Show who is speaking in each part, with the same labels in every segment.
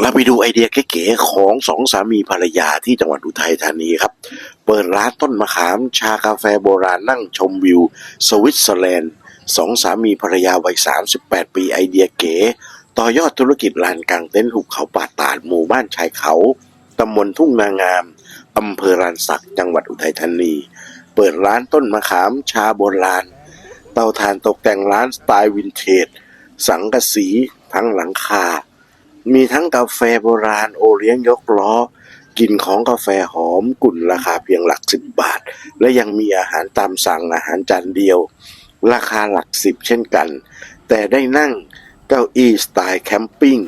Speaker 1: เราไปดูไอเดียเก๋ๆของสองสามีภรรยาที่จังหวัดอุทัยธานีครับ เปิดร้านต้นมะขามชากาแฟโบราณนั่งชมวิว สวิตเซอร์แลนด์สองสามีภรรยาวัย 38 ปีไอเดียเก๋ ต่อยอดธุรกิจลานกลางเต็นท์หุบเขาป่าตาดหมู่บ้านชายเขาตำบลทุ่งนางามอำเภอรานสักจังหวัดอุทัยธานี เปิดร้านต้นมะขามชาโบราณ เตาถ่านตกแต่งร้านสไตล์วินเทจ สังกะสีทั้งหลังคา มีทั้งกาแฟโบราณโอเลี้ยงยกล้อ กินของกาแฟหอมกุ่นราคาเพียงหลักสิบบาท และยังมีอาหารตามสั่งอาหารจานเดียว ราคาหลักสิบเช่นกัน แต่ได้นั่งเก้าอี้สไตล์แคมปิ้ง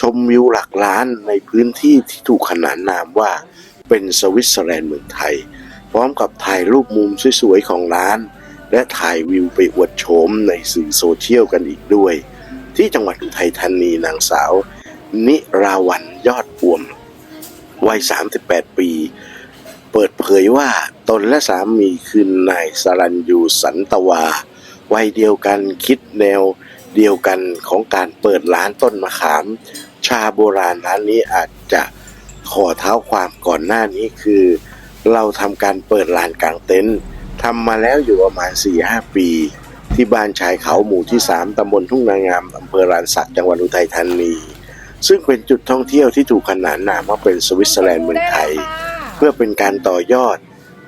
Speaker 1: ชมวิวหลักล้านในพื้นที่ที่ถูกขนานนามว่าเป็นสวิตเซอร์แลนด์เมืองไทย พร้อมกับถ่ายรูปมุมสวยๆของร้าน และถ่ายวิวไปอวดโฉมในสื่อโซเชียลกันอีกด้วย ที่จังหวัดอุทัยธานีนางสาว นิราวันยอดอวม วัย 38 ปี เปิดเผยว่าตนและสามีคือนายสรัญยูสันตวา วัยเดียวกันคิดแนวเดียวกันของการเปิดร้านต้นมะขาม ชาโบราณร้านนี้อาจจะขอเท้าความก่อนหน้านี้คือ เราทำการเปิดลานกลางเต็นท์ทำมาแล้วอยู่ประมาณ 4-5 ปี ที่บ้านชายเขาหมู่ที่ 3ตำบลทุ่งนางามอำเภอรานสักจังหวัดอุทัยธานี ซึ่งเป็นจุดท่องเที่ยวที่ถูกขนานนามว่าเป็นสวิตเซอร์แลนด์เมืองไทย เพื่อเป็นการต่อยอด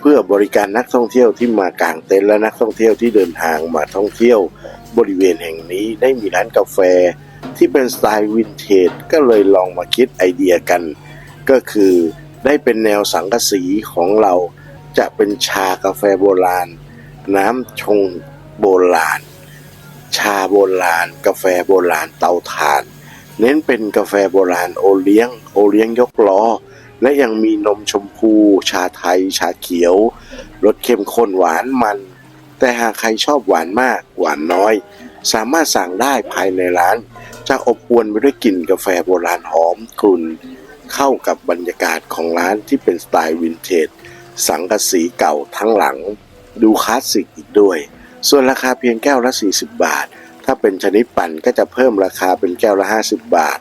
Speaker 1: เพื่อบริการนักท่องเที่ยวที่มากางเต็นท์และนักท่องเที่ยวที่เดินทางมาท่องเที่ยว บริเวณแห่งนี้ได้มีร้านกาแฟ ที่เป็นสไตล์วินเทจก็เลยลองมาคิดไอเดียกัน ก็คือได้เป็นแนวสังกะสีของเราจะเป็นชากาแฟโบราณ น้ำชงโบราณ ชาโบราณ กาแฟโบราณเตาถ่าน เน้นเป็นกาแฟโบราณโอเลี้ยง โอเลี้ยงยกล้อ และยังมีนมชมพู ชาไทย ชาเขียว รสเข้มข้นหวานมัน แต่หากใครชอบหวานมาก หวานน้อย สามารถสั่งได้ภายในร้าน จะอบอวลไปด้วยกลิ่นกาแฟโบราณหอมกลุ่น เข้ากับบรรยากาศของร้านที่เป็นสไตล์วินเทจ สังกะสีเก่าทั้งหลัง ดูคลาสสิกอีกด้วย ส่วนราคาเพียงแก้วละ 40 บาท ถ้าเป็นชนิดปั่นก็จะเพิ่มราคาเป็นแก้วละ 50 บาท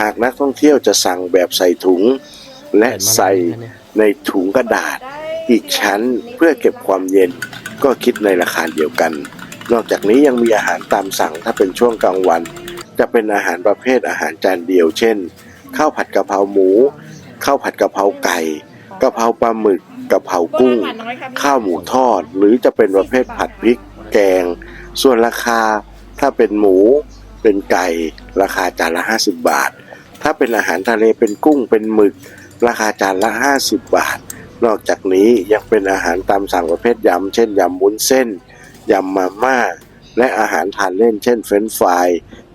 Speaker 1: หากนักท่องเที่ยวจะสั่งแบบใส่ถุง และใส่ในถุงกระดาษ อีกชั้นเพื่อเก็บความเย็นก็คิดในราคาเดียวกัน นอกจากนี้ยังมีอาหารตามสั่งถ้าเป็นช่วงกลางวัน จะเป็นอาหารประเภทอาหารจานเดียว เช่นข้าวผัดกะเพราหมูข้าวผัดกะเพราไก่กะเพราปลาหมึกกะเพรากุ้ง ข้าวหมูทอด หรือจะเป็นประเภทผัดพริก แกง ส่วนราคา ถ้าเป็นหมูเป็นไก่ราคาจานละ 50 บาท ถ้าเป็นอาหารทะเลเป็นกุ้งเป็นหมึก ราคาจานละ 50 บาท นอกจากนี้ยังเป็นอาหารตามสั่งประเภทยำ เช่นยำวุ้นเส้นยำมาม่า และอาหารทานเล่น เช่นเฟรนช์ฟราย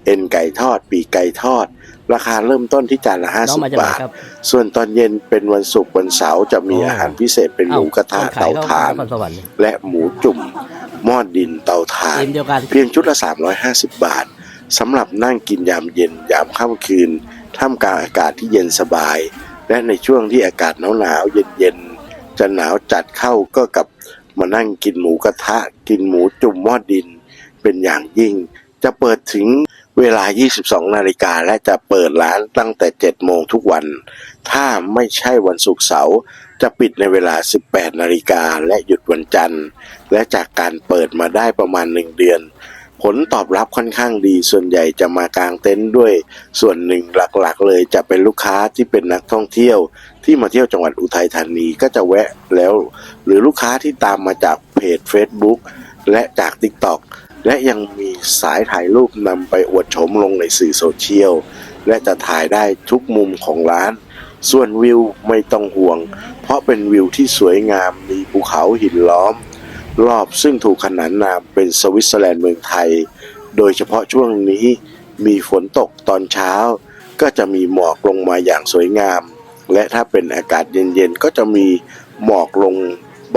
Speaker 1: เอ็นไก่ทอด ปีกไก่ทอด ราคาเริ่มต้นที่จานละ
Speaker 2: น้องมาจาก
Speaker 1: 50
Speaker 2: ไหน
Speaker 1: บาท
Speaker 2: ครับ
Speaker 1: ส่วนตอนเย็นเป็นวันศุกร์วันเสาร์จะมี
Speaker 2: อ๋ออ
Speaker 1: อาหารพิเศษเป็นหมูกระทะ
Speaker 2: อ้
Speaker 1: เตาถ่าน
Speaker 2: ขยเข้นครสวรรค์
Speaker 1: และหมูจุ่ม หม้อดินเตาถ่าน
Speaker 2: ทีมเดียวกัน
Speaker 1: เพียงชุดละ 350 บาทสำหรับนั่งกินยามเย็นยามค่ำคืน ท่ามกลางอากาศที่เย็นสบาย และในช่วงที่อากาศหนาวๆเย็นๆจะหนาวจัดเข้าก็กับมานั่งกินหมูกระทะ กินหมูจุ่มหม้อดิน เป็นอย่างยิ่ง จะเปิดถึง เวลา 22 นาฬิกาและจะเปิดร้านตั้งแต่ 7 โมงทุกวัน ถ้าไม่ใช่วันศุกร์เสาร์จะปิดในเวลา 18 นาฬิกาและหยุดวันจันทร์ และจากการเปิดมาได้ประมาณ 1 เดือน ผลตอบรับค่อนข้างดี ส่วนใหญ่จะมากางเต็นท์ด้วย ส่วนหนึ่งหลักๆ เลยจะเป็นลูกค้าที่เป็นนักท่องเที่ยว ที่มาเที่ยวจังหวัดอุทัยธานีก็จะแวะแล้ว หรือลูกค้าที่ตามมาจากเพจ Facebook และจาก TikTok และยังมีสายถ่ายรูปนำไปอวดโฉมลงในสื่อโซเชียล และจะถ่ายได้ทุกมุมของร้าน ส่วนวิวไม่ต้องห่วง เพราะเป็นวิวที่สวยงามมีภูเขาหินล้อม รอบซึ่งถูกขนานนามเป็นสวิตเซอร์แลนด์เมืองไทย โดยเฉพาะช่วงนี้มีฝนตกตอนเช้า ก็จะมีหมอกลงมาอย่างสวยงาม และถ้าเป็นอากาศเย็นๆ ก็จะมีหมอกลง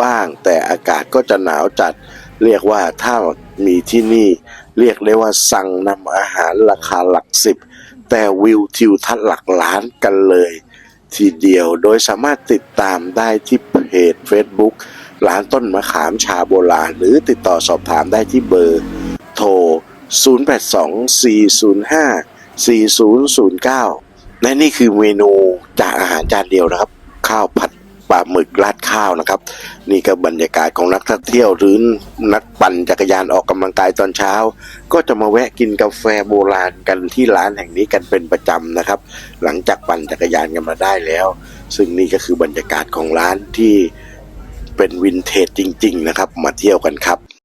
Speaker 1: บ้าง แต่อากาศก็จะหนาวจัด เรียกว่าถ้ามีที่นี่เรียกได้ว่าสั่งนำอาหารราคาหลักสิบ แต่วิวทิวทัศน์หลักล้านกันเลย ทีเดียวโดยสามารถติดตามได้ที่เพจ Facebook ร้านต้นมะขามชาโบราณ หรือติดต่อสอบถามได้ที่เบอร์ โทร 082 405 4009 และนี่คือเมนูจากอาหารจานเดียวนะครับ ข้าวผัด ปลาหมึกราดข้าวนะครับ นี่ก็บรรยากาศของนักท่องเที่ยวหรือนักปั่นจักรยานออกกำลังกายตอนเช้า ก็จะมาแวะกินกาแฟโบราณกันที่ร้านแห่งนี้กันเป็นประจำนะครับ หลังจากปั่นจักรยานกันมาได้แล้ว ซึ่งนี่ก็คือบรรยากาศของร้านที่เป็นวินเทจจริง ๆ นะครับ มาเที่ยวกันครับ